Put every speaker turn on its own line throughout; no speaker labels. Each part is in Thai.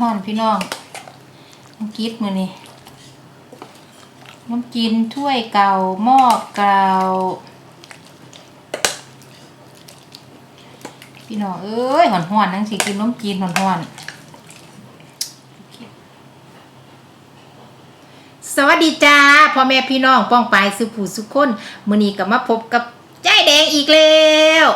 ห่อนพี่น้องน้ำกิดมือนี่น้ำกินถ้วยเก่าหม้อเก่าพี่น้องเอ้ยห่อนห่อนนั่งสิกินน้ำกินห่อนห่อนสวัสดีจ้าพ่อแม่พี่น้องป้องปายสุผู้สุคนมือนี้ก็มาพบกับยายแดงอีกแล้ว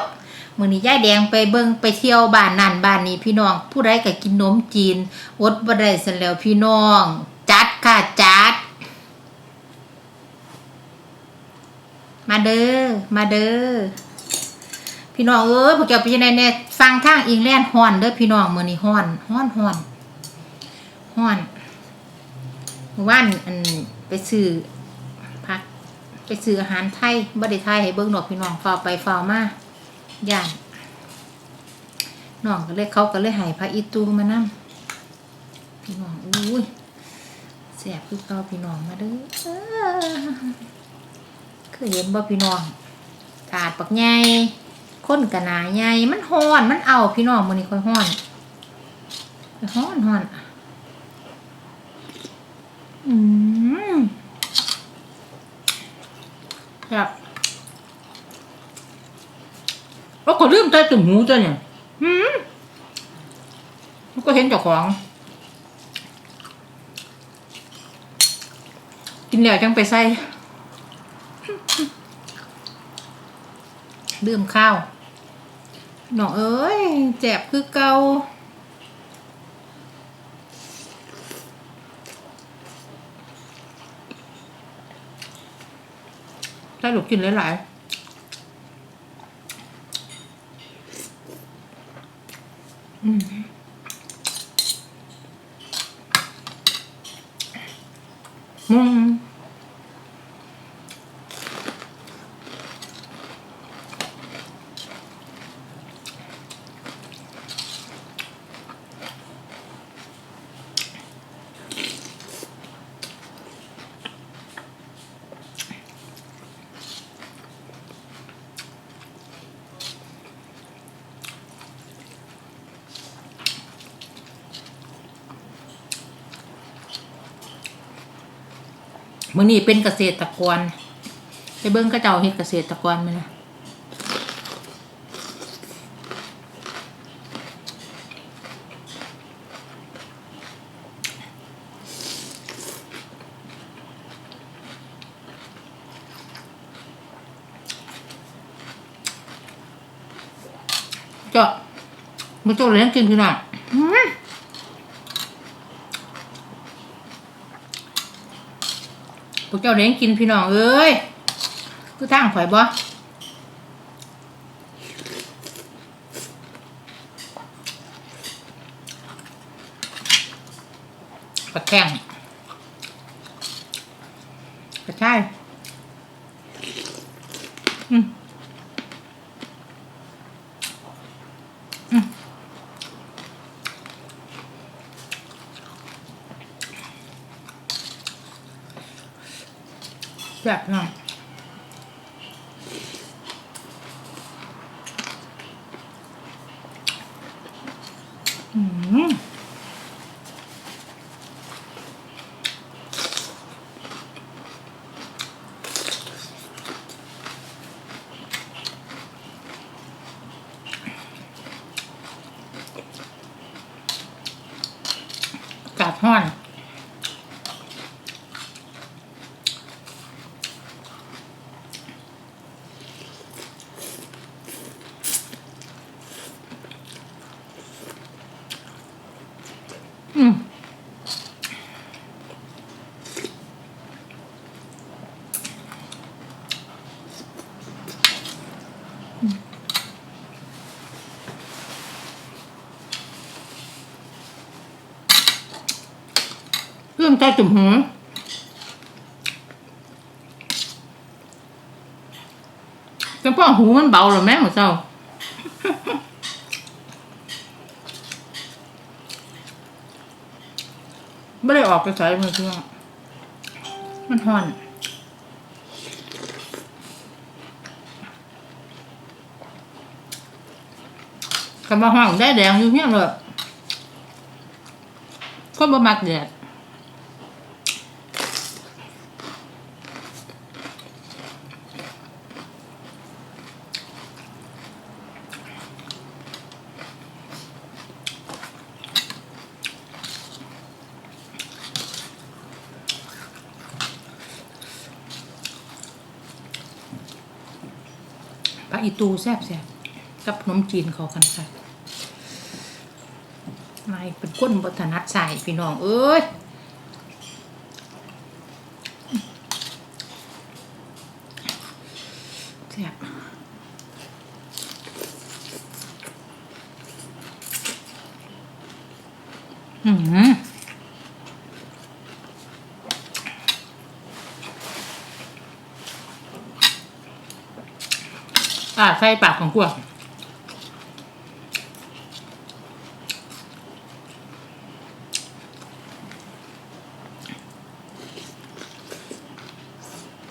มื้อนี้ยายแดงไปเบิ่งไปเที่ยวบ้านนั่นบ้านนี้พี่น้อง ผู้ใดก็กินนมจีนอดบ่ได้ซั่นแล้วพี่น้อง จัดค่ะจัด มาเด้อมาเด้อพี่น้องเอ้ยพวกเจ้าไปยังไงเนี่ยฟังทางอิงแลนด์ฮ้อนเด้อพี่น้องมื้อนี้ฮ้อนฮ้อนฮ้อนฮ้อนว่านอันไปซื้อพัก ไปซื้ออาหารไทยบ่ได้ไทยให้เบิ่งดอกพี่น้องฟ้าวไปฟ้าวมา ย่านน้องก็เลยเขาก็เลยให้พระอีตูมานํพี่น้องอุ้ยแซ่บคือเก่าพี่น้องมาเด้อคือเห็นบ่พี่น้องถาดปักใหญ่คนกะนาใหญ่มันฮ้อนมันเอาพี่น้องมื้อนี้ค่อยฮ้อนค่อยฮ้อนฮ้อนอืมครับ โอ้ก็ลืมใต้ตุ่มหูจ้ะเนี่ยอืมมันก็เห็นเจ้าของ กินแล้วจังไปใส่ลืมข้าวน้องเอ้ยแจ็บคือเกาถ้าหลูกกินหลายๆ อืมอืม มื่อนี้เป็นเกษตรกรไปเบิ้งเข้าเจ้าเฮ็ดเกษตรกรไหมล่ะเจ้ามื่อเจ้าเลี้ยงกินพี่น้องอื้อ พวก เจ้าเล้งกินพี่น้องเอ้ยคือทางข่อยบ่ปลาแข้งกระชาย แซ่บหน่อยอืม เรื่องใจจุ่มหูจังพ่อหูมันเบาหรอแม่หัวเจ้าไม่ได้ออกไปใส่มือเครื่องมันห่อนกำลังห้องได้แดงอยู่เนี่ยเลยคนบ่มักแดด ปลาอีตูแซ่บแซ่บกับขนมจีนเขากันค่ะนายเป็นก้นบัตนัดใส่พี่น้องเอ้ย แซ่บอืม อ่าใส่ปากของกูอะ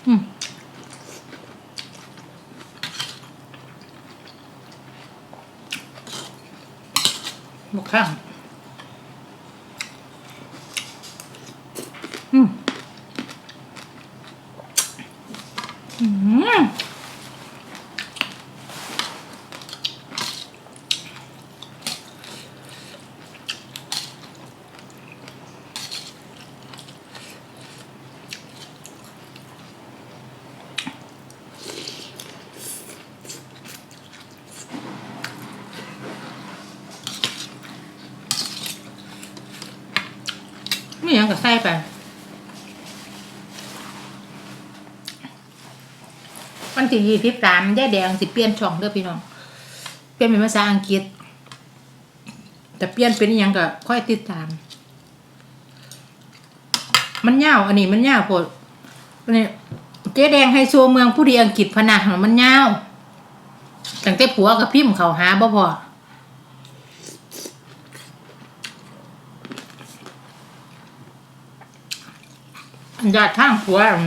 อืมบุกข้าง ยังกับไส้ไปวันที่ยี่สิบสามย่าแดงสิเปลี่ยนช่องเด้อพี่น้อง เปลี่ยนเป็นภาษาอังกฤษ แต่เปลี่ยนเป็นอิหยังก็ค่อยติดตาม มันยาวอันนี้มันยาวโพดอันนี้เจ๊แดงไฮโซเมืองผู้ดีอังกฤษพะนะมันยาวตั้งแต่ผัวกับพิมพ์เขาหาบ่พอ ญาติทางผัวอั่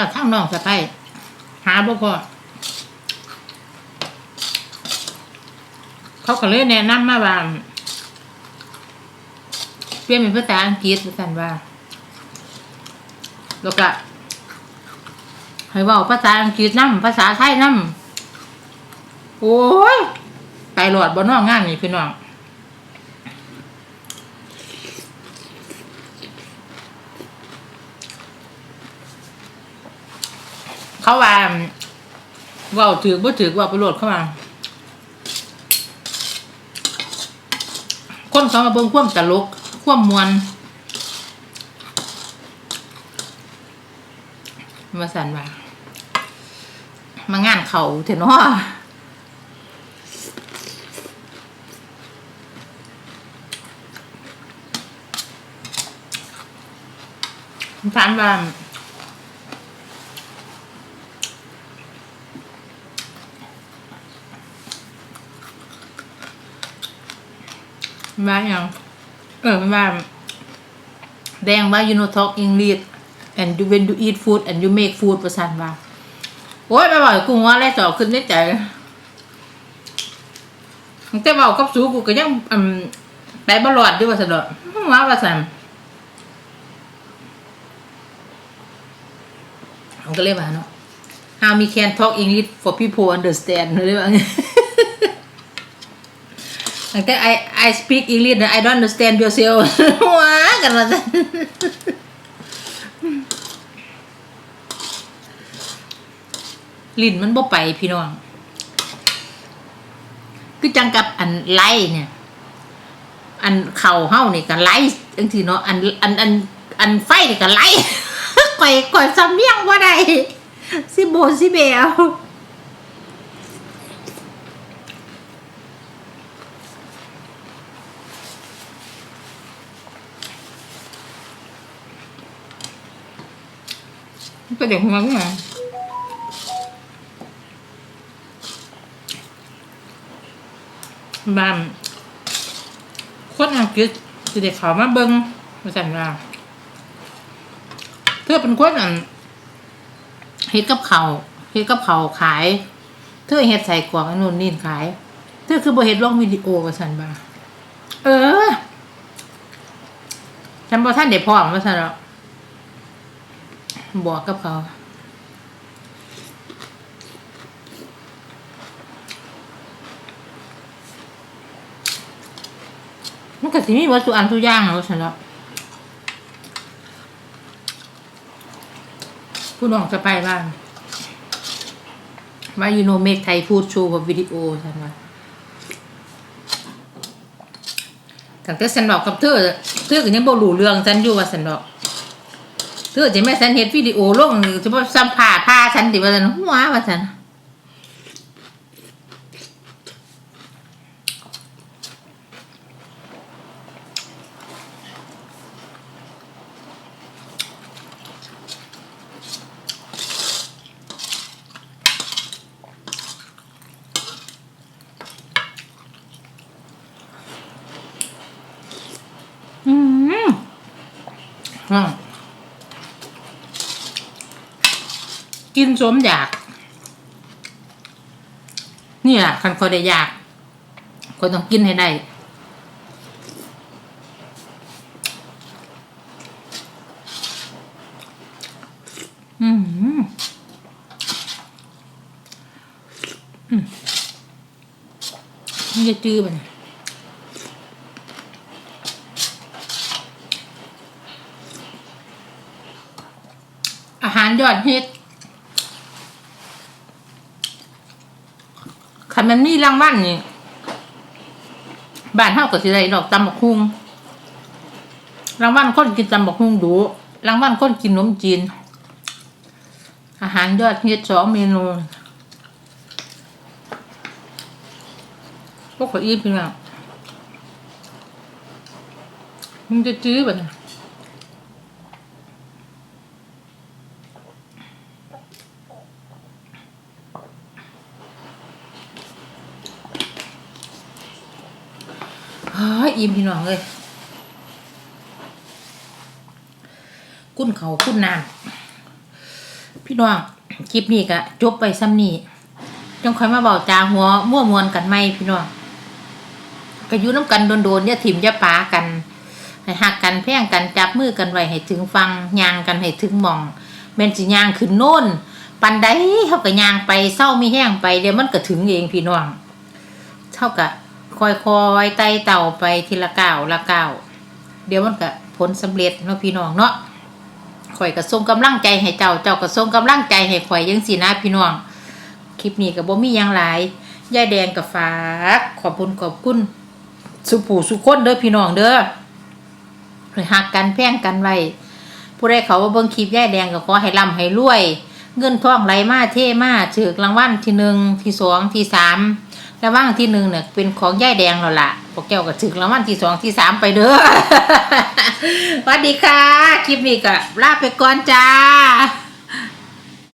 าติทางน้องสะใภ้หาบ่พอเขาก็เลยแนะนำมาว่าเปลี่ยนเป็นภาษาอังกฤษว่าซั่นว่าแล้วก็ให้ว้าภาษาอังกฤษนํภาษาไทยนํโอ้ยไปหลอดบ่นอกงานนี่พี่น้อง เขาว่าเว่าถือบ่ถือว่าไปโหลดเข้ามาคนเขามาเบิ่งความตลกความมวนมาสั่นว่ามางานเขาเถอะเนาะถามว่า ว่าอย่างเออว่าแดงว่า you know talk English and you when you eat food and you make food ประสันว่าโอ้ยไปบ่อยกูว่าอะไรต่อขึ้นในใจแต่เบากับสูกูก็ยังอืมไปบลอดด้วยว่าสะดอกว่าว่าสันมันก็เลยว่าเนาะ how we can talk English for people understand เลยว่า แต่ I I speak English นะ I don't understand yourself ว้ากันมาจ้ะลิ้นมันบ่ไปพี่น้อง คือจังกับอันไล่เนี่ย อันเข่าเฮ้านี่ก็ไล่จังทีเนาะอันอันอันอันไฟนี่ก็ไล่ก่อยก่อยซ้ำเมียงว่าได้สิโบสิเบล ก็เด็กหัวขึ้นมาบ้านคนอังกฤษสิเด็กเขามาเบิงมาสั่นว่าเธอเป็นคนอันเฮ็ดกับเขาเฮ็ดกับเขาขาย เธอเฮ็ดใส่กล่องนนู่นนี่ขาย เธอคือบ่เห็นลงวิดีโอว่าสันบ่าเออฉันบอกท่านเดี๋ยวพร้อมว่าสันหรอ บอกกับเขามันก็สิมีวัตถุอันทุกอย่างแล้วฉันแล้วผู้น้องจะไปบ้างมายูโนเมกไทยพูดโชว์กับวิดีโอฉันว่าตั้งแต่ฉันบอกกับเธอเธอก็ยังบ่รู้เรื่องฉันอยู่ว่าฉันบอก เธอจะแม่ฉันเห็นวิดีโอลงจะมาะสัมผัสผ้าฉันติว่าฉันหัวว่าฉันอืมอะ กินสมอยาก นี่แหละคันคนได้อยากคนต้องกินให้ได้อืมอืมมันจะจื้อไปเนี่ยอาหารยอดฮิต คันมันมีรางวัลนี่บ้านเฮาก็สิได้ดอกตำบักฮุงรางวัลคนกินตำบักฮุงดูรางวัลคนกินขนมจีน อาหารยอดฮิตสองเมนูพวกขออีพี่น้องมันจะจื้อแบบนี้ฮ้ย อิ่มพี่น้องเลยกุ้นเขากุ้นน้ำพี่น้องคลิปนี้ก็จบไปซ้ำนี้จังค่อยมาเบาจาหัวมั่วมวนกันไหมพี่น้องก็ยู่น้ำกันโดนๆเนี่ยถิ่มยาปากันให้หักกันแพร่งกันจับมือกันไว้ให้ถึงฟังยางกันให้ถึงมองแม่นสิยางขึ้นโน่น ปันใดเขาก็ยางไปเศร้ามีแห้งไปเดี๋ยวมันก็ถึงเองพี่น้องเท่ากับ คอยคอยๆไต่เต่าไปทีละก้าวละก้าวเดี๋ยวมันก็ผลสำเร็จเนาะพี่น้องเนาะข่อยก็ส่งกำลังใจให้เจ้า เจ้าก็ส่งกำลังใจให้ข่อยยังสินะพี่น้อง คลิปนี้ก็บ่มียังหลายยายแดงกับฝากขอบคุณขอบคุณ สุผู้สุคนเด้อพี่น้องเด้อหักกันแพร่งกันไว้ผู้ใดเขาว่าเบิ่งคลิปยายแดงก็ขอให้ร่ำให้รวย เงินทองไหลมาเท่มาถือรางวัลที่หนึ่งที่สองที่สาม ระว่างที่หนึ่งเนี่ยเป็นของย่ายแดงแล้วล่ะพวกแก้วก็ถึงรางวันที่สองที่สามไปเด้อสวัสดีค่ะ คลิปนี้ก็ลาไปก่อนจ้า